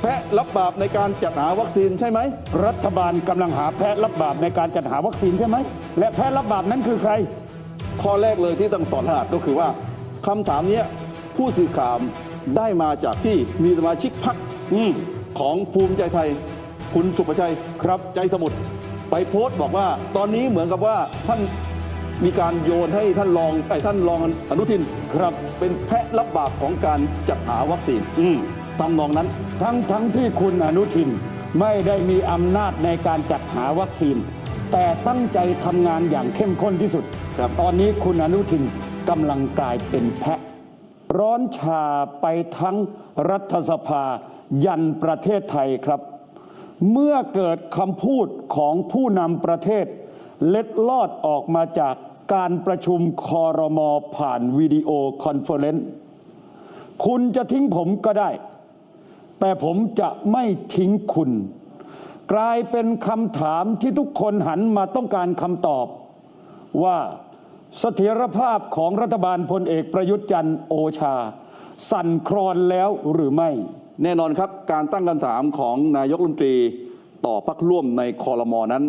แพะรับบาปในการจัดหาวัคซีนใช่ไหม รัฐบาลกำลังหาแพะรับบาปในการจัดหาวัคซีนใช่ไหม และแพะรับบาปนั้นคือใคร ข้อแรกเลยที่ต้องตอบถนัดก็คือว่าคำถามเนี้ยผู้สื่อข่าวได้มาจากที่มีสมาชิกพรรคอืมของภูมิใจไทย คุณสุประชัยครับใจสมุทรไปโพสต์บอกว่า ตอนนี้เหมือนกับว่าท่านมีการโยนให้ท่านรองไอ้ท่านรองอนุทินครับเป็นแพะรับบาปของการจัดหาวัคซีน อืม ทำนองนั้น ทั้งทั้งที่คุณอนุทินไม่ได้มีอำนาจในการจัดหาวัคซีน แต่ตั้งใจทำงานอย่างเข้มข้นที่สุดครับตอนนี้คุณอนุทินกำลังกลายเป็นแพะ ร้อนชาไปทั้งรัฐสภายันประเทศไทยครับ เมื่อเกิดคำพูดของผู้นำประเทศ เล็ดลอดออกมาจากการประชุมคอรมอผ่านวิดีโอคอนเฟอเรนซ์คุณจะทิ้งผมก็ได้ แต่ผมจะไม่ทิ้งคุณ กลายเป็นคำถามที่ทุกคนหันมาต้องการคำตอบ ว่าเสถียรภาพของรัฐบาลพลเอกประยุทธ์จันทร์โอชา สั่นคลอนแล้วหรือไม่ แน่นอนครับการตั้งคำถามของนายกรัฐมนตรีต่อพักร่วมในคอรมอนั้น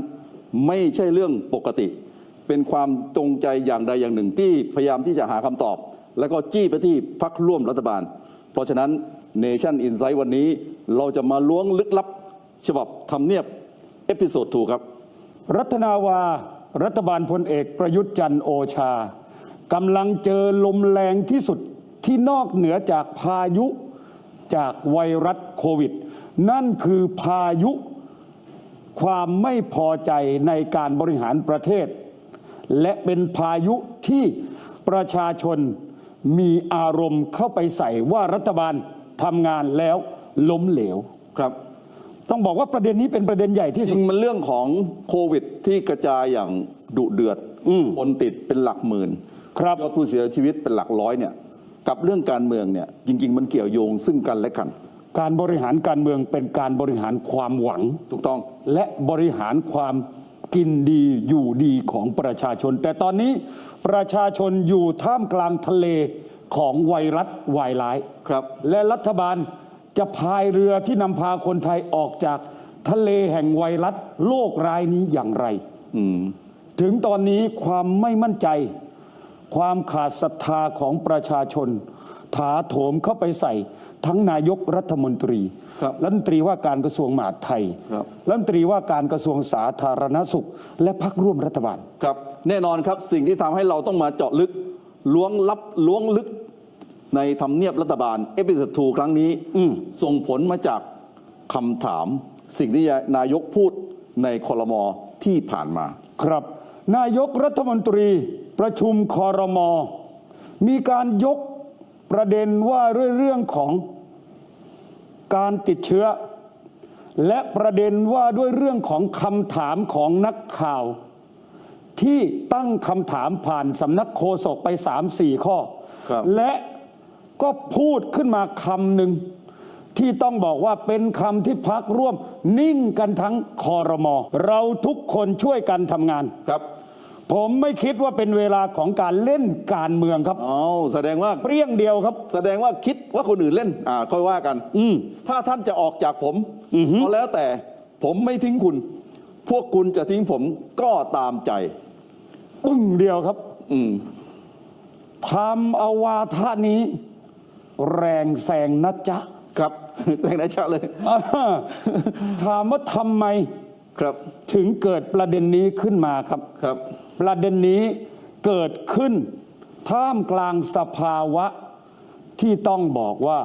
ไม่ใช่เรื่องปกติ เป็นความจงใจอย่างใดอย่างหนึ่งที่พยายามที่จะหาคำตอบ แล้วก็จี้ไปที่พักร่วมรัฐบาล เพราะฉะนั้น Nation Insight วันนี้ เราจะมาล้วงลึกลับ ฉบับทำเนียบ เอพิโซด2ครับ รัฐนาวา รัฐบาลพลเอกประยุทธ์จันทร์โอชากำลังเจอลมแรงที่สุดที่นอกเหนือจากพายุจากไวรัสโควิด นั่นคือพายุความไม่พอใจในการบริหารประเทศ และเป็นพายุที่ประชาชนมีอารมณ์เข้าไปใส่ว่ารัฐบาล ทำงานแล้วล้มเหลว ครับต้องบอกว่าประเด็นนี้เป็นประเด็นใหญ่ที่จสุริด งมันเรื่องของโควิดที่กระจายอย่างดุเดือดอืมคนติดเป็นหลักหมื่นครับ ยอดผู้เสียชีวิตเป็นหลักร้อยเนี่ยกับเรื่องการเมืองเนี่ยจริง ๆ มันเกี่ยวโยงซึ่งกันและกันการบริหารการเมืองเป็นการบริหารความหวัง ถูกต้อง และบริหารความกินดีอยู่ดีของประชาชน แต่ตอนนี้ประชาชนอยู่ท่ามกลางทะเล ของไวรัสวายร้ายครับ และรัฐบาลจะพายเรือที่นำพาคนไทยออกจากทะเลแห่งไวรัสโลกร้ายนี้อย่างไรอืมถึงตอนนี้ความไม่มั่นใจ ความขาดศรัทธาของประชาชน ถาโถมเข้าไปใส่ ทั้งนายกรัฐมนตรีครับรัฐมนตรีว่าการกระทรวงมหาดไทยครับรัฐมนตรีว่าการกระทรวงสาธารณสุข และพักร่วมรัฐบาลครับ แน่นอนครับสิ่งที่ทำให้เราต้องมาเจาะลึก ล้วงลับล้วงลึกในทำเนียบรัฐบาล เอพิ o d 2ครั้งนี้อืมส่งผลมาจากคำถาม สิ่งที่นายกพูดในคอรมอที่ผ่านมา ครับ นายกรัฐมนตรีประชุมคอรมอมีการยกประเด็นว่าเรื่องของการติดเชื้อ และประเด็นว่าด้วยเรื่องของคำถามของนักข่าว ที่ตั้งคำถามผ่านสำนักโฆษกไป 3-4 ข้อ ครับและก็พูดขึ้นมาคำหนึ่งที่ต้องบอกว่าเป็นคำที่พักร่วม นิ่งกันทั้งคอรมอ เราทุกคนช่วยกันทำงาน ครับ ผมไม่คิดว่าเป็นเวลาของการเล่นการเมืองครับอ๋อแสดงว่า เปรี้ยงเดียวครับ แสดงว่าคิดว่าคนอื่นเล่น อ่า ค่อยว่ากัน อืม ถ้าท่านจะออกจากผมก็แล้วแต่ผมไม่ทิ้งคุณ พวกคุณจะทิ้งผมก็ตามใจ ปึ้งเดียวครับอืมทำเอาวาทะนี้ แรงแซงนะจ๊ะ ครับแรงนะชะเลยอ่าถามว่าทำไมครับ ถึงเกิดประเด็นนี้ขึ้นมาครับครับ ประเด็นนี้เกิดขึ้น ท่ามกลางสภาวะที่ต้องบอกว่า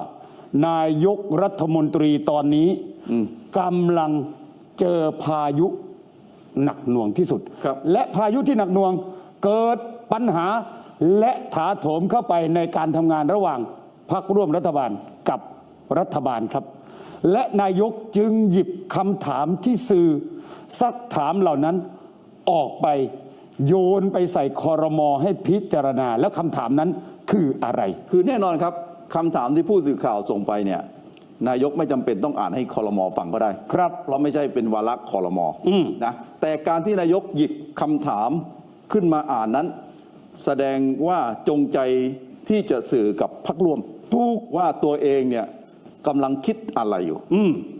นายกรัฐมนตรีตอนนี้กำลังเจอพายุ หนักหน่วงที่สุดครับและพายุที่หนักหน่วงเกิดปัญหาและถาโถมเข้าไปในการทำงานระหว่างพรรคร่วมรัฐบาลกับรัฐบาลครับ และนายกจึงหยิบคำถามที่สื่อซักถามเหล่านั้นออกไปโยนไปใส่คอรมอให้พิจารณา แล้วคำถามนั้นคืออะไร คือแน่นอนครับคำถามที่ผู้สื่อข่าวส่งไปเนี่ย นายกไม่จำเป็นต้องอ่านให้คอรมอฟังก็ได้ ครับ เพราะไม่ใช่เป็นวาระคอรมออืม นะแต่การที่นายกหยิบคำถามขึ้นมาอ่านนั้น แสดงว่าจงใจที่จะสื่อกับพรรคร่วม ถูกว่าตัวเองเนี่ยกำลังคิดอะไรอยู่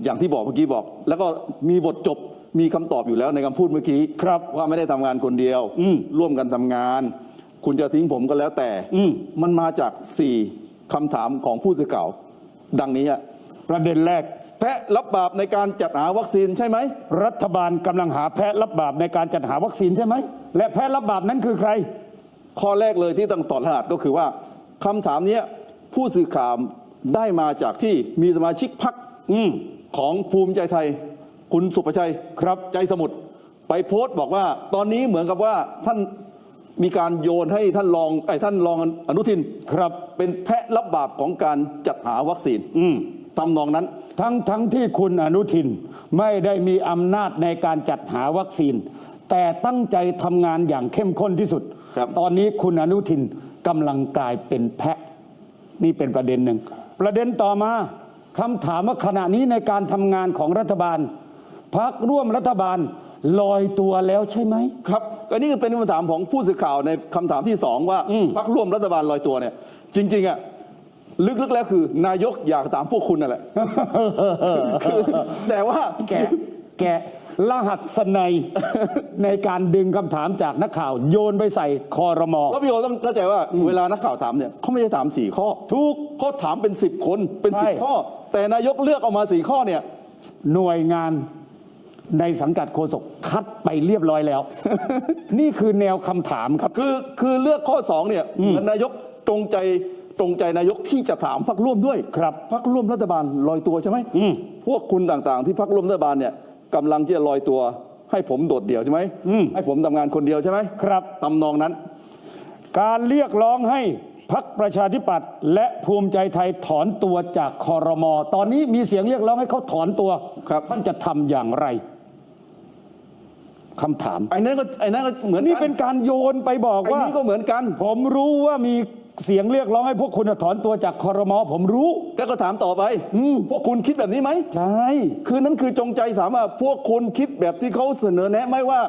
อย่างที่บอกเมื่อกี้บอก แล้วก็มีบทจบมีคำตอบอยู่แล้วในคำพูดเมื่อกี้ครับว่าไม่ได้ทำงานคนเดียวร่วมกันทำงาน คุณจะทิ้งผมก็แล้วแต่มันมาจากสี่คำถามของผู้สื่อข่าว ดังนี้อะ ประเด็นแรก แพะรับบาปในการจัดหาวัคซีนใช่ไหม รัฐบาลกำลังหาแพะรับบาปในการจัดหาวัคซีนใช่ไหม และแพะรับบาปนั้นคือใคร ข้อแรกเลยที่ต้องตอบรหัสก็คือว่าคำถามเนี้ยผู้สื่อข่าวได้มาจากที่มีสมาชิกพักอืมของภูมิใจไทย คุณสุประชัย ครับใจสมุทรไปโพสต์บอกว่า ตอนนี้เหมือนกับว่าท่านมีการโยนให้ท่านรองไอ้ท่านรองอนุทิน ครับ เป็นแพะรับบาปของการจัดหาวัคซีน อืม ทำนองนั้น ทั้งทั้งที่คุณอนุทินไม่ได้มีอำนาจในการจัดหาวัคซีน แต่ตั้งใจทำงานอย่างเข้มข้นที่สุด ครับตอนนี้คุณอนุทินกำลังกลายเป็นแพะ นี่เป็นประเด็นหนึ่ง ประเด็นต่อมาคำถามว่าขณะนี้ในการทำงานของรัฐบาลพักร่วมรัฐบาลลอยตัวแล้วใช่ไหม ครับก็นี่ก็เป็นคำถามของผู้สื่อข่าวในคำถามที่สองว่าพักร่วมรัฐบาลลอยตัวเนี่ย จริงๆอะ ลึกๆแล้วคือนายกอยากถามพวกคุณนั่นแหละ คือแต่ว่า แกะแกะรหัสสนัย ในการดึงคำถามจากนักข่าว โยนไปใส่คอรมอ เพราะพี่โอต้องเข้าใจว่าเวลานักข่าวถามเนี่ยเขาไม่ได้ถามสี่ข้อทุกเขาถามเป็นสิบคนเป็นสิบใช่ข้อ แต่นายกเลือกออกมาสี่ข้อเนี่ย หน่วยงานในสังกัดโฆษกคัดไปเรียบร้อยแล้ว นี่คือแนวคำถามครับ คือคือเลือกข้อสองเนี่ยเหมือนนายกตรงใจ ตรงใจนายกที่จะถามพักร่วมด้วยครับพักร่วมรัฐบาลลอยตัวใช่ไหมอืมพวกคุณต่างๆ ที่พักร่วมรัฐบาลเนี่ยกำลังที่จะลอยตัว ให้ผมโดดเดี่ยวใช่ไหมให้ผมทำงานคนเดียวใช่ไหมครับ ตำนองนั้น การเรียกร้องให้พักประชาธิปัตย์และภูมิใจไทยถอนตัวจากคอรมอตอนนี้มีเสียงเรียกร้องให้เขาถอนตัวครับ ท่านจะทำอย่างไรคำถาม ไอ้นั่นก็ไอ้นั่นก็เหมือนนี่กัเป็นการโยนไปบอกไอ้ว่า นี่ก็เหมือนกัน ผมรู้ว่ามี เสียงเรียกร้องให้พวกคุณถอนตัวจากคอรมอผมรู้ แล้วก็ถามต่อไปพวกคุณคิดแบบนี้ไหมใช่ คือนั้นคือจงใจถามว่าพวกคุณคิดแบบที่เขาเสนอแนะไหมว่า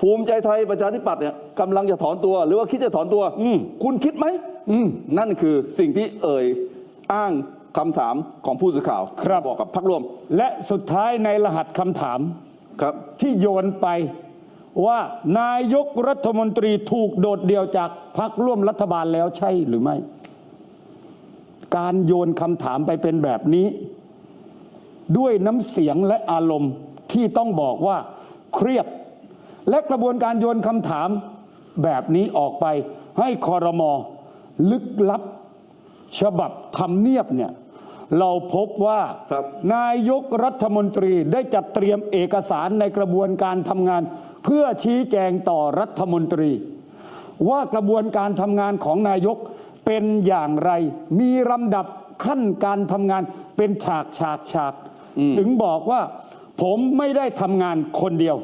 ภูมิใจไทยประชาธิปัตย์เนี่ยกำลังจะถอนตัว หรือว่าคิดจะถอนตัวคุณคิดไหมนั่นคือสิ่งที่เอ่ยอ้างคำถามของผู้สื่อข่าวครับบอกกับพักร่วม และสุดท้ายในรหัสคำถามครับ ที่โยนไป ว่านายกรัฐมนตรีถูกโดดเดี่ยวจากพักร่วมรัฐบาลแล้วใช่หรือไม่ การโยนคำถามไปเป็นแบบนี้ ด้วยน้ำเสียงและอารมณ์ที่ต้องบอกว่าเครียด และกระบวนการโยนคำถามแบบนี้ออกไปให้คอรมอลึกลับ ฉบับทำเนียบเนี่ย เราพบว่าครับนายกรัฐมนตรีได้จัดเตรียมเอกสารในกระบวนการทำงาน เพื่อชี้แจงต่อรัฐมนตรี ว่ากระบวนการทำงานของนายกเป็นอย่างไร มีลำดับขั้นการทำงานเป็นฉากฉากฉาก ถึงบอกว่า ผมไม่ได้ทำงานคนเดียว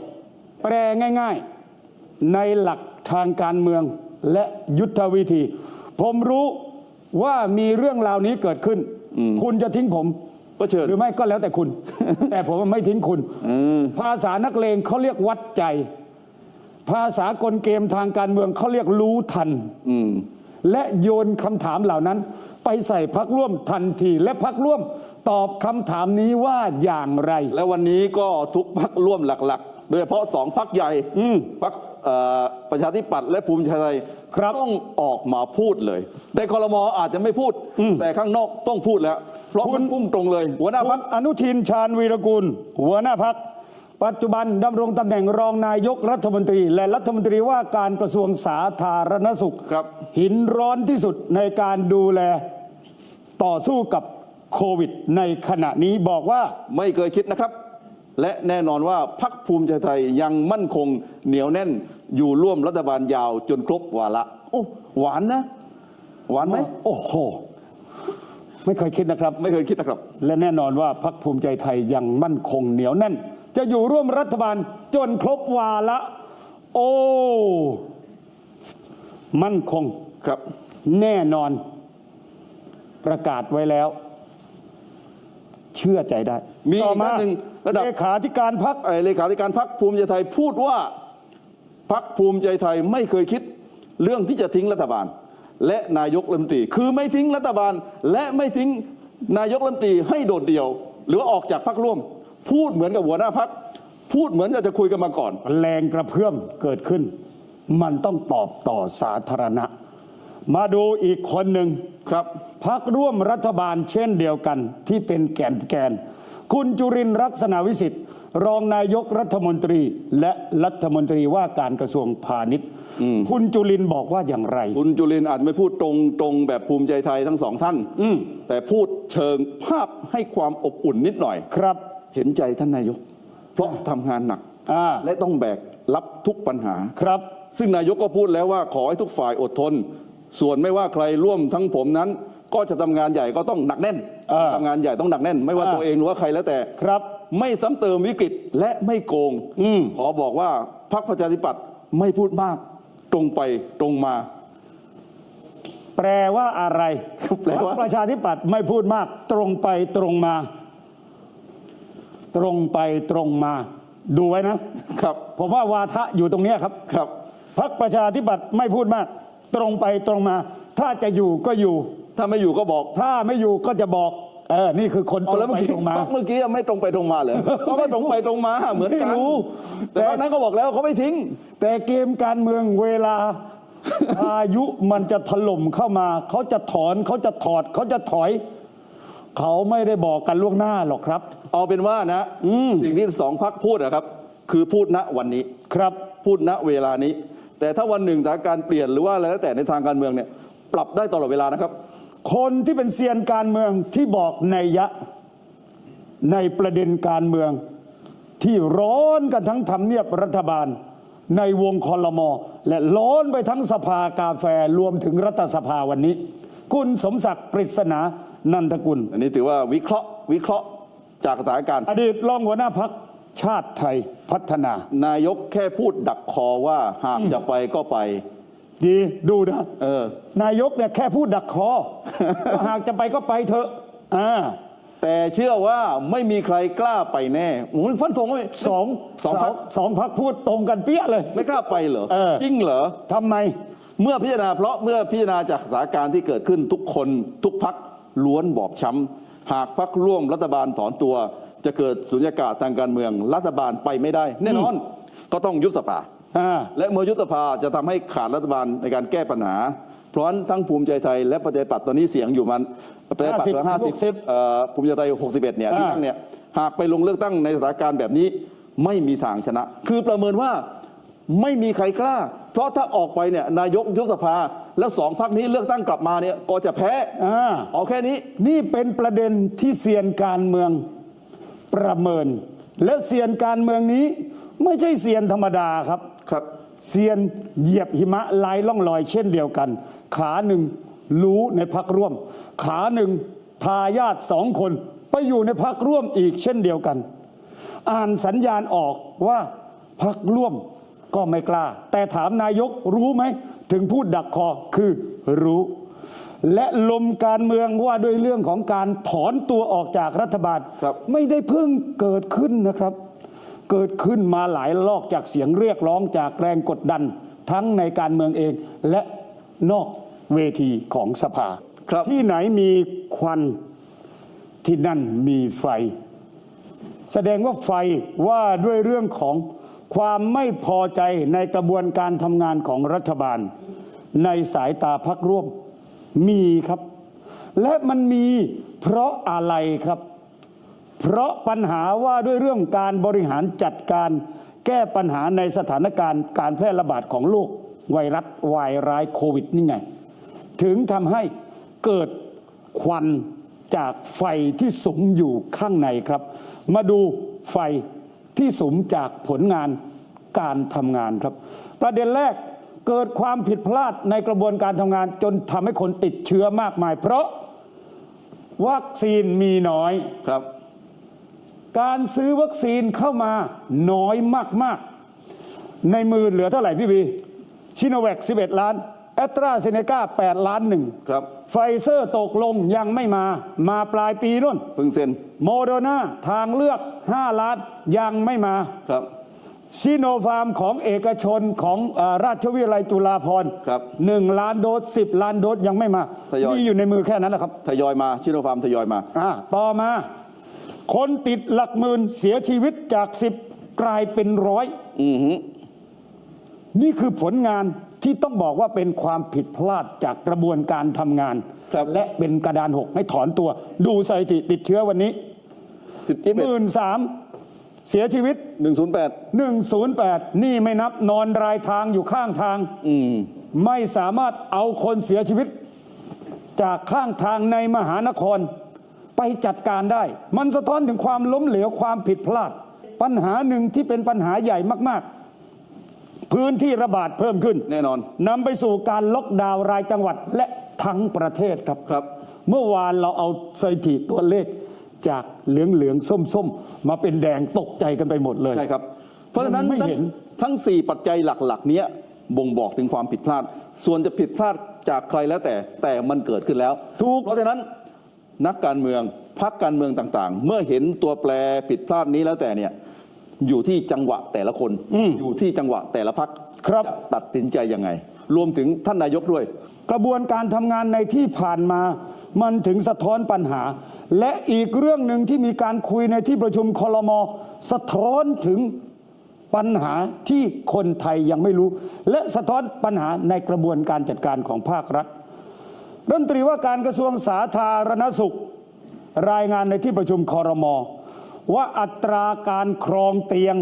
แปลง่ายๆ ในหลักทางการเมืองและยุทธวิธี ผมรู้ว่ามีเรื่องราวนี้เกิดขึ้น คุณจะทิ้งผม ก็เชิญ หรือไม่ก็แล้วแต่คุณ แต่ผมไม่ทิ้งคุณภาษานักเลงเขาเรียกวัดใจ ภาษากลเกมทางการเมืองเขาเรียกรู้ทันและโยนคำถามเหล่านั้น ไปใส่พักร่วมทันที และพักร่วมตอบคำถามนี้ว่าอย่างไร แล้ววันนี้ก็ทุกพักร่วมหลักๆ โดยเฉพาะสองพักใหญ่พัก ประชาธิปัตย์และภูมิใจไทยครับต้องออกมาพูดเลยในคอรมออาจจะไม่พูด แต่ข้างนอกต้องพูดแล้ว เพราะมันพุ่งตรงเลย หัวหน้าคุพัณกอนุทินชาญวีรกูลหัวหน้าพักปัจจุบันดำรงตำแหน่งรองนายกรัฐมนตรี และรัฐมนตรีว่าการกระทรวงสาธารณสุขครับ หินร้อนที่สุดในการดูแลต่อสู้กับโควิด ในขณะนี้บอกว่าไม่เคยคิดนะครับ และแน่นอนว่าพักภูมิใจไทยยังมั่นคงเหนียวแน่น อยู่ร่วมรัฐบาลยาวจนครบวาระโอ้หวานนะ หวานไหมโอ้โห ไม่เคยคิดนะครับ ไม่เคยคิดนะครับ และแน่นอนว่าพักภูมิใจไทยยังมั่นคงเหนียวแน่น จะอยู่ร่วมรัฐบาลจนครบวาระโอ้ มั่นคงครับ แน่นอน ประกาศไว้แล้ว เชื่อใจได้มีต่ออีกมาท่านหนึ่งระดับ เลขาธิการพักไอ้เลขาธิการพักภูมิใจไทยพูดว่า พักภูมิใจไทยไม่เคยคิดเรื่องที่จะทิ้งรัฐบาล และนายกรัฐมนตรี คือไม่ทิ้งรัฐบาล และไม่ทิ้งนายกรัฐมนตรีให้โดดเดี่ยว หรือว่าออกจากพักร่วม พูดเหมือนกับหัวหน้าพักพูดเหมือนกับจะคุยกันมาก่อน แรงกระเพื่อมเกิดขึ้น มันต้องตอบต่อสาธารณะ มาดูอีกคนหนึ่งครับพักร่วมรัฐบาลเช่นเดียวกันที่เป็นแกนแกน คุณจุรินทร์ลักษณะวิสิทธิ์ รองนายกรัฐมนตรีและรัฐมนตรีว่าการกระทรวงพาณิชย์ คุณจุรินทร์บอกว่าอย่างไร คุณจุลินทร์อาจไม่พูดตรงตรงแบบภูมิใจไทยทั้งสองท่านแต่พูดเชิงภาพให้ความอบอุ่นนิดหน่อย ครับ เห็นใจท่านนายก เพราะทำงานหนัก อ่า และต้องแบกรับทุกปัญหา ครับ ซึ่งนายกก็พูดแล้วว่าขอให้ทุกฝ่ายอดทน ส่วนไม่ว่าใครร่วมทั้งผมนั้น ก็จะทำงานใหญ่ก็ต้องหนักแน่นอ่าทำงานใหญ่ต้องหนักแน่น ไม่ว่าอ่าตัวเองหรือว่าใครแล้วแต่ ครับ ไม่ซ้ำเติมวิกฤตและไม่โกงขอบอกว่าพรรคประชาธิปัตย์ไม่พูดมาก ตรงไปตรงมา แปลว่าอะไรแปลว่า พรรคประชาธิปัตย์ไม่พูดมาก ตรงไปตรงมา ตรงไปตรงมา ดูไว้นะ ครับผมว่าวาทะอยู่ตรงเนี้ยครับ ครับ พักประชาธิปัตย์ไม่พูดมาก ตรงไปตรงมา ถ้าจะอยู่ก็อยู่ ถ้าไม่อยู่ก็บอกถ้าไม่อยู่ก็จะบอกเออนี่คือคนตเอารงแล้วเมื่ไปอกี้ตรงมาพรรคเมื่อกี้ไม่ตรงไปตรงมาเหรอเขาก็ตรงไปตรงมาเหมือนกันไม่รู้ แต่พรรคนั้นก็บอกแล้วเขาไม่ทิ้ง แต่เกมการเมืองเวลา อายุมันจะถล่มเข้ามา เขาจะถอนเขาจะถอดเขาจะถอย เขาไม่ได้บอกกันล่วงหน้าหรอกครับ เอาเป็นว่านะสิ่งที่สองพักพูดนะครับ คือพูดณวันนี้ ครับ พูดณเวลานี้ แต่ถ้าวันหนึ่งสถานการณ์เปลี่ยนหรือว่าอะไรแล้วแต่ในทางการเมืองเนี่ย ปรับได้ตลอดเวลานะครับ คนที่เป็นเซียนการเมืองที่บอกในยยะในประเด็นการเมือง ที่ร้อนกันทั้งทำเนียบรัฐบาล ในวงคอรมอและร้อนไปทั้งสภากาแฟรวมถึงรัฐสภาวันนี้ คุณสมศักดิ์ปริศนานันทกุล อันนี้ถือว่าวิเคราะห์วิเคราะห์จากสถานการณ์ อดีตรองหัวหน้าพักชาติไทยพัฒนา นายกแค่พูดดักคอว่าหากจะไปก็ไป ดีดูนะเออ นายกเนี่ยแค่พูดดักคอ ว่าหากจะไปก็ไปเถอะอ่าแต่เชื่อว่าไม่มีใครกล้าไปแน่โอ้ยฟันธงว่าไม่สองสองพักสองพักพูดตรงกันเปี้ยเลย ไม่กล้าไปเหรอเออ จริงเหรอ ทำไม เมื่อพิจารณาเพราะเมื่อพิจารณาจากสถานการณ์ที่เกิดขึ้นทุกคนทุกพักล้วนบอบช้ำหากพักร่วมรัฐบาลถอนตัว จะเกิดสุญญากาศทางการเมืองรัฐบาลไปไม่ได้ แน่นอนก็ต้องยุบสภา อ่าและเมื่อยุบสภาจะทำให้ขาดรัฐบาลในการแก้ปัญหา เพราะฉะนั้นทั้งภูมิใจไทยและประชาธิปัตย์ตอนนี้เสียงอยู่มันประชาธิปัตย์50ห้าสิบ60เอ่อภูมิใจไทย 61เนี่ยที่อ่านั่งเนี่ยหากไปลงเลือกตั้งในสถานการณ์แบบนี้ไม่มีทางชนะ คือประเมินว่าไม่มีใครกล้า เพราะถ้าออกไปเนี่ยนายกยุบสภา แล้วสองพักนี้เลือกตั้งกลับมาเนี่ยก็จะแพ้อ่าเอาแค่นี้นี่เป็นประเด็นที่เซียนการเมืองประเมิน และเซียนการเมืองนี้ไม่ใช่เซียนธรรมดาครับ ครับเซียนเหยียบหิมะลายล่องลอยเช่นเดียวกัน ขาหนึ่งรู้ในพักร่วม ขาหนึ่งทายาทสองคนไปอยู่ในพักร่วมอีกเช่นเดียวกัน อ่านสัญญาณออกว่าพักร่วมก็ไม่กล้า แต่ถามนายกรู้ไหม ถึงพูดดักคอคือรู้ และลมการเมืองว่าด้วยเรื่องของการถอนตัวออกจากรัฐบาลครับไม่ได้เพิ่งเกิดขึ้นนะครับ เกิดขึ้นมาหลายลอกจากเสียงเรียกร้องจากแรงกดดัน ทั้งในการเมืองเองและนอกเวทีของสภา ครับ ที่ไหนมีควันที่นั่นมีไฟ แสดงว่าไฟว่าด้วยเรื่องของความไม่พอใจในกระบวนการทำงานของรัฐบาล ในสายตาพักร่วมมีครับ และมันมีเพราะอะไรครับ เพราะปัญหาว่าด้วยเรื่องการบริหารจัดการแก้ปัญหาในสถานการณ์การแพร่ระบาดของโรคไวรัสวายร้ายโควิดนี่ไง ถึงทำให้เกิดควันจากไฟที่สุมอยู่ข้างในครับ มาดูไฟที่สุมจากผลงานการทำงานครับ ประเด็นแรกเกิดความผิดพลาดในกระบวนการทำงานจนทำให้คนติดเชื้อมากมาย เพราะวัคซีนมีน้อยครับ การซื้อวัคซีนเข้ามาน้อยมาก ๆ ในมือเหลือเท่าไหร่พี่บีชิโนแวค11 ล้านแอตราเซเนกา8ล้านหนึ่งครับไฟเซอร์ตกลงยังไม่มา มาปลายปีนู่นเพิ่งเซ็นโมโดนาทางเลือก 5 ล้านยังไม่มาครับซีโนฟาร์มของเอกชนของเออราชวิทยาลัยจุฬาภรณ์ครับหนึ่งล้านโดสสิบล้านโดสยังไม่มาทยอยมีอยู่ในมือแค่นั้นแหละครับ ทยอยมาชิโนฟาร์มทยอยมาอ่าต่อมา คนติดหลักหมื่นเสียชีวิตจากสิบกลายเป็นร้อยอือหือนี่คือผลงานที่ต้องบอกว่าเป็นความผิดพลาดจากกระบวนการทำงานครับและเป็นกระดานหกให้ถอนตัว ดูสถิติติดเชื้อวันนี้สิบเจ็ดหมื่นสามเสียชีวิตหนึ่งศูนย์แปด108 นี่ไม่นับนอนรายทางอยู่ข้างทางอืมไม่สามารถเอาคนเสียชีวิต จากข้างทางในมหานคร ไปจัดการได้ มันสะท้อนถึงความล้มเหลวความผิดพลาด ปัญหาหนึ่งที่เป็นปัญหาใหญ่มาก ๆ พื้นที่ระบาดเพิ่มขึ้นแน่นอนนำไปสู่การล็อกดาวน์รายจังหวัดและทั้งประเทศครับครับ เมื่อวานเราเอาสถิติตัวเลขจากเหลืองเหลืองส้มส้มๆมาเป็นแดงตกใจกันไปหมดเลยใช่ครับ เพราะฉะนั้นมันไม่ทั้งเห็นทั้ง 4 ปัจจัยหลักๆ เนี้ยบ่งบอกถึงความผิดพลาด ส่วนจะผิดพลาดจากใครแล้วแต่แต่มันเกิดขึ้นแล้วถูกเพราะฉะนั้น นักการเมืองพรรคการเมืองต่าง ๆ เมื่อเห็นตัวแปรผิดพลาดนี้แล้วแต่เนี่ยอยู่ที่จังหวะแต่ละคนอยู่ที่จังหวะแต่ละพรรคครับจะตัดสินใจยังไง รวมถึงท่านนายกด้วย กระบวนการทำงานในที่ผ่านมา มันถึงสะท้อนปัญหา และอีกเรื่องหนึ่งที่มีการคุยในที่ประชุมคลมสะท้อนถึงปัญหาที่คนไทยยังไม่รู้ และสะท้อนปัญหาในกระบวนการจัดการของภาครัฐ รัฐมนตรีว่าการกระทรวงสาธารณสุข รายงานในที่ประชุมคอรมอว่าอัตราการครองเตียง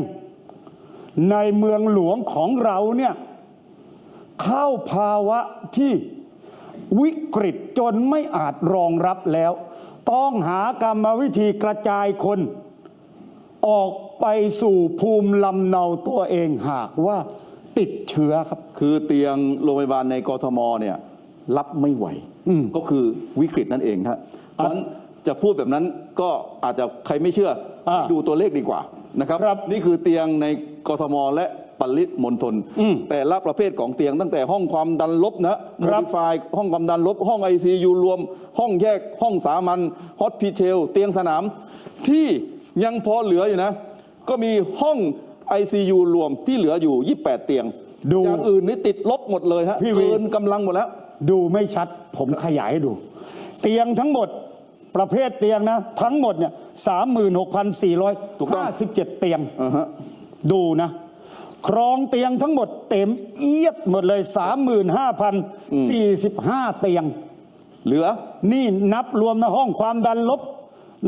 ในเมืองหลวงของเราเนี่ยเข้าภาวะที่วิกฤตจนไม่อาจรองรับแล้ว ต้องหากรรมวิธีกระจายคน ออกไปสู่ภูมิลำเนาตัวเองหากว่าติดเชื้อครับ คือเตียงโรงพยาบาลในกรทมเนี่ยรับไม่ไหว ก็คือวิกฤตนั่นเองครับเพราะฉะนั้นจะพูดแบบนั้นก็อาจจะใครไม่เชื่ออ่าดูตัวเลขดีกว่านะครับครับนี่คือเตียงในกทมและปริมณฑลแต่ละประเภทของเตียงตั้งแต่ห้องความดันลบนะโมครับดิฟายห้องความดันลบ ห้อง ICU รวม ห้องแยกห้องสามัญฮอสพิเทลเตียงสนาม ที่ยังพอเหลืออยู่นะ ก็มีห้อง ICU รวมที่เหลืออยู่ 28 เตียงดูอย่างอื่นนี่ติดลบหมดเลยฮะพี่วีเกินกำลังหมดแล้ว ดูไม่ชัดผมขยายให้ดู เตียงทั้งหมดประเภทเตียงนะ ทั้งหมดเนี่ยสามหมื่นหกพันสี่ร้อยถูกต้องห้าสิบเจ็ดเตียงอ่าฮะดูนะ ครองเตียงทั้งหมดเต็มเอียดหมดเลยสามหมื่นห้าพันสี่สิบห้าเตียง เหลือ นี่นับรวมนะห้องความดันลบ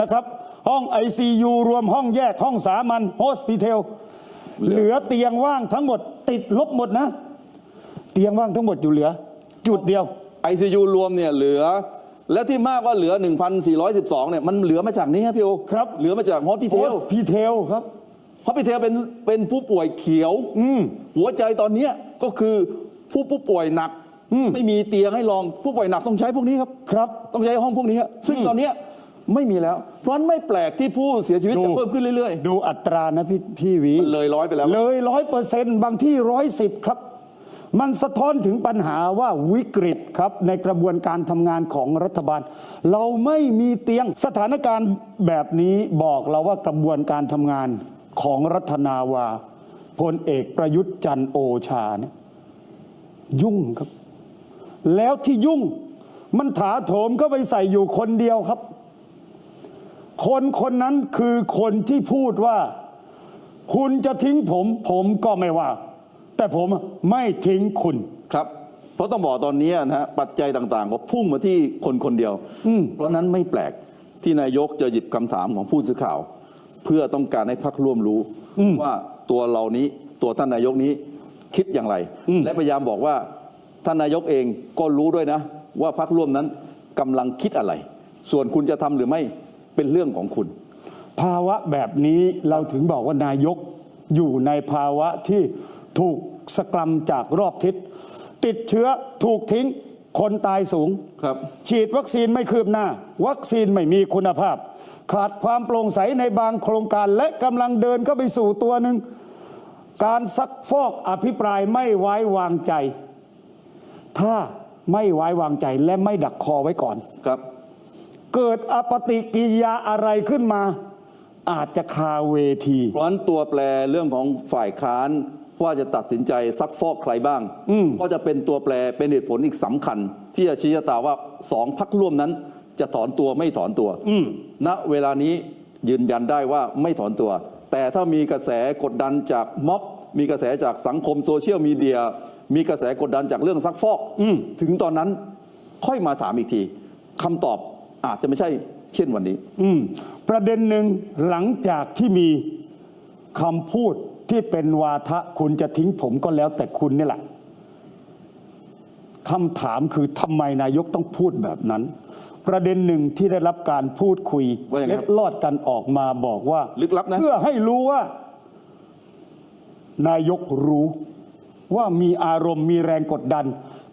นะครับ ห้อง ICU รวมห้องแยกห้องสามัญโฮสพิเทลเหลือเตียงว่างทั้งหมดติดลบหมดนะ เตียงว่างทั้งหมดอยู่เหลือ จุดเดียว ICU รวมเนี่ยเหลือ และที่มากว่าเหลือ 1,412เนี่ยมันเหลือมาจากนี้ครับพี่โอครับ เหลือมาจากฮอสพิเทโฮลสพิเทลครับ ฮอสพิเทลเป็นเป็นผู้ป่วยเขียวหัวใจตอนเนี้ยก็คือผู้ผู้ป่วยหนักไม่มีเตียงให้รองผู้ป่วยหนักต้องใช้พวกนี้ครับ ครับ ต้องใช้ห้องพวกนี้ครับซึ่งตอนเนี้ยไม่มีแล้ว เพราะฉะนั้นไม่แปลกที่ผู้เสียชีวิตดู จะเพิ่มขึ้นเรื่อยดูอัตรานะพี่พี่หวี ๆ เลยร้อยไปแล้ว เลยร้อยเปอร์เซ็นต์บางที่ร้อยสิบครับ มันสะท้อนถึงปัญหาว่าวิกฤตครับในกระบวนการทำงานของรัฐบาล เราไม่มีเตียงสถานการณ์แบบนี้บอกเราว่ากระบวนการทำงานของรัฐนาวาพลเอกประยุทธ์จันโอชาเนี่ยยุ่งครับ แล้วที่ยุ่งมันถาโถมก็ไปใส่อยู่คนเดียวครับ คนคนนั้นคือคนที่พูดว่า คุณจะทิ้งผม ผมก็ไม่ว่า แต่ผมไม่ทิ้งคุณ ครับ เพราะต้องบอกตอนนี้นะฮะปัจจัยต่างๆ ก็พุ่งมาที่คนคนเดียวเพราะนั้นไม่แปลกที่นายกจะหยิบคำถามของผู้สื่อข่าว เพื่อต้องการให้พักร่วมรู้ว่าตัวเรานี้ตัวท่านนายกนี้คิดอย่างไรและพยายามบอกว่าท่านนายกเองก็รู้ด้วยนะ ว่าพักร่วมนั้นกำลังคิดอะไร ส่วนคุณจะทำหรือไม่เป็นเรื่องของคุณ ภาวะแบบนี้เราถึงบอกว่านายกอยู่ในภาวะที่ ถูกสกรัมจากรอบทิศ ติดเชื้อถูกทิ้งคนตายสูง ครับ ฉีดวัคซีนไม่คืบหน้า วัคซีนไม่มีคุณภาพ ขาดความโปร่งใสในบางโครงการและกำลังเดินเข้าไปสู่ตัวหนึ่ง การซักฟอกอภิปรายไม่ไว้วางใจ ถ้าไม่ไว้วางใจและไม่ดักคอไว้ก่อน ครับ เกิดอปฏิกิริยาอะไรขึ้นมา อาจจะคาเวทีเพราะฉะนั้นตัวแปรเรื่องของฝ่ายค้าน ว่าจะตัดสินใจซักฟอกใครบ้าง ก็จะเป็นตัวแปรเป็นเหตุผลอีกสำคัญ ที่จะชี้ชะตาว่าสองพักร่วมนั้น จะถอนตัวไม่ถอนตัวณเวลานี้ยืนยันได้ว่าไม่ถอนตัว แต่ถ้ามีกระแสกดดันจากม็อบมีกระแสจากสังคมโซเชียลมีเดีย มีกระแสกดดันจากเรื่องซักฟอกถึงตอนนั้นค่อยมาถามอีกทีคำตอบอาจจะไม่ใช่เช่นวันนี้อืมประเด็นหนึ่งหลังจากที่มีคำพูด ที่เป็นวาทะคุณจะทิ้งผมก็แล้วแต่คุณนี่แหละคำถามคือทำไมนายกต้องพูดแบบนั้น ประเด็นหนึ่งที่ได้รับการพูดคุยว่ายังไงคเล็รับดลอดกันออกมาบอกว่าลึกลับนะ เพื่อให้รู้ว่า นายกรู้ว่ามีอารมณ์มีแรงกดดัน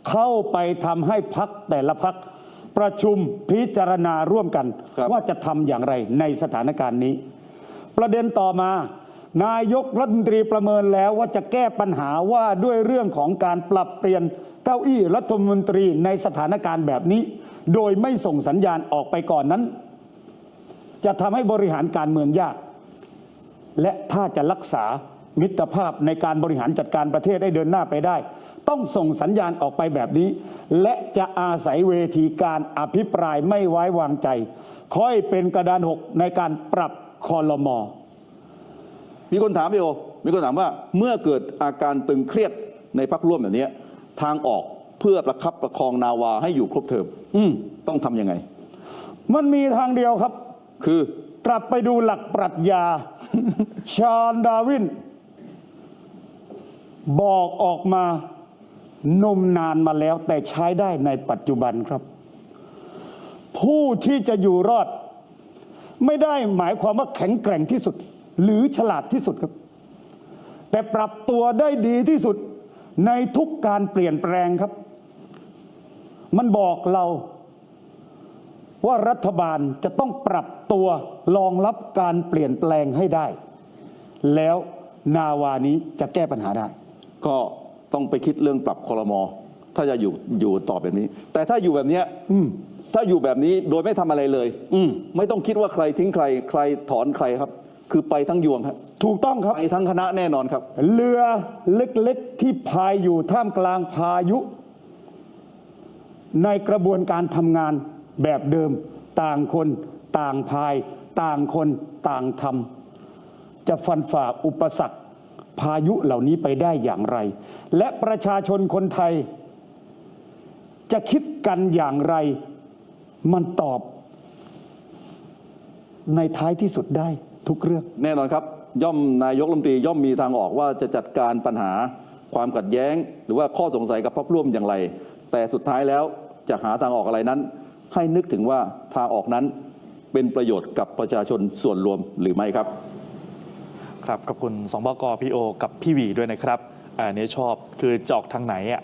เข้าไปทำให้พักแต่ละพัก ประชุมพิจารณาร่วมกัน ครับ ว่าจะทำอย่างไรในสถานการณ์นี้ ประเด็นต่อมา นายกรัฐมนตรีประเมินแล้วว่าจะแก้ปัญหาว่าด้วยเรื่องของการปรับเปลี่ยนเก้าอี้รัฐมนตรีในสถานการณ์แบบนี้ โดยไม่ส่งสัญญาณออกไปก่อนนั้น จะทำให้บริหารการเมืองยาก และถ้าจะรักษามิตรภาพในการบริหารจัดการประเทศให้เดินหน้าไปได้ ต้องส่งสัญญาณออกไปแบบนี้ และจะอาศัยเวทีการอภิปรายไม่ไว้วางใจ ค่อยเป็นกระดานหกในการปรับคอรมอ มีคนถามพี่โอมีคนถามว่าเมื่อเกิดอาการตึงเครียดในพักร่วมแบบนี้ทางออกเพื่อประคับประคองนาวาให้อยู่ครบเทอมต้องทำยังไง มันมีทางเดียวครับ คือกลับไปดูหลักปรัชญา ชาลดาร์วิน บอกออกมานมนานมาแล้วแต่ใช้ได้ในปัจจุบันครับ ผู้ที่จะอยู่รอด ไม่ได้หมายความว่าแข็งแกร่งที่สุด หรือฉลาดที่สุดครับ แต่ปรับตัวได้ดีที่สุดในทุกการเปลี่ยนแปลงครับ มันบอกเราว่ารัฐบาลจะต้องปรับตัวรองรับการเปลี่ยนแปลงให้ได้ แล้วนาวานี้จะแก้ปัญหาได้ ก็ต้องไปคิดเรื่องปรับคอรมอถ้าจะอยู่อยู่ต่อแบบนี้ แต่ถ้าอยู่แบบเนี้ยถ้าอยู่แบบนี้โดยไม่ทำอะไรเลยไม่ต้องคิดว่าใครทิ้งใคร ใครถอนใครครับ คือไปทั้งยวงครับถูกต้องครับ ไปทั้งคณะแน่นอนครับ เรือเล็กๆที่พายอยู่ท่ามกลางพายุ ในกระบวนการทำงานแบบเดิม ต่างคน ต่างพาย ต่างคนต่างทำจะฟันฝ่าอุปสรรคพายุเหล่านี้ไปได้อย่างไร และประชาชนคนไทย จะคิดกันอย่างไร มันตอบ ในท้ายที่สุดได้ ทุกเรื่องแน่นอนครับ ย่อมนายกรัฐมนตรีย่อมมีทางออกว่าจะจัดการปัญหาความขัดแย้ง หรือว่าข้อสงสัยกับพรรคร่วมอย่างไร แต่สุดท้ายแล้วจะหาทางออกอะไรนั้น ให้นึกถึงว่าทางออกนั้นเป็นประโยชน์กับประชาชนส่วนรวมหรือไม่ครับ ครับขอบคุณสองบกพี่โอ กับพี่หวีด้วยนะครับอันนี้ชอบคือจะออกทางไหนอะ